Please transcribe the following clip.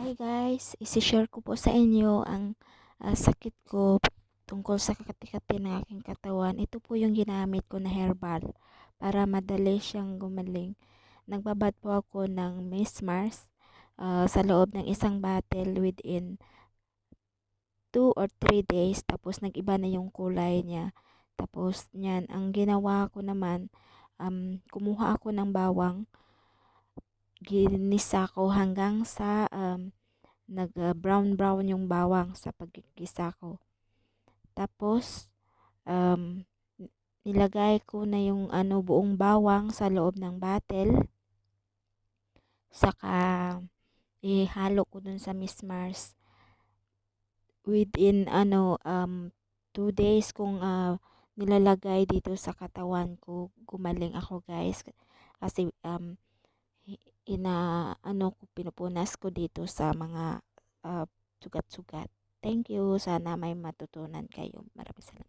Hi guys, isi-share ko po sa inyo ang ah, sakit ko tungkol sa kakati-kati ng aking katawan. Ito po yung ginamit ko na herbal para madali siyang gumaling. Nagbabad po ako ng Miss Mars ah, sa loob ng isang bottle within 2 or 3 days. Tapos nag-iba na yung kulay niya. Tapos niyan, ang ginawa ko naman, um, kumuha ako ng bawang ginisa ko hanggang sa um, nag uh, brown brown yung bawang sa paggigisa ko. Tapos um, nilagay ko na yung ano buong bawang sa loob ng bottle. Saka ihalo ko dun sa Miss Mars. Within ano um 2 days kung uh, nilalagay dito sa katawan ko, gumaling ako guys. Kasi um, ina ano ko pinupunas ko dito sa mga uh, sugat-sugat. Thank you. Sana may matutunan kayo. Maraming salamat.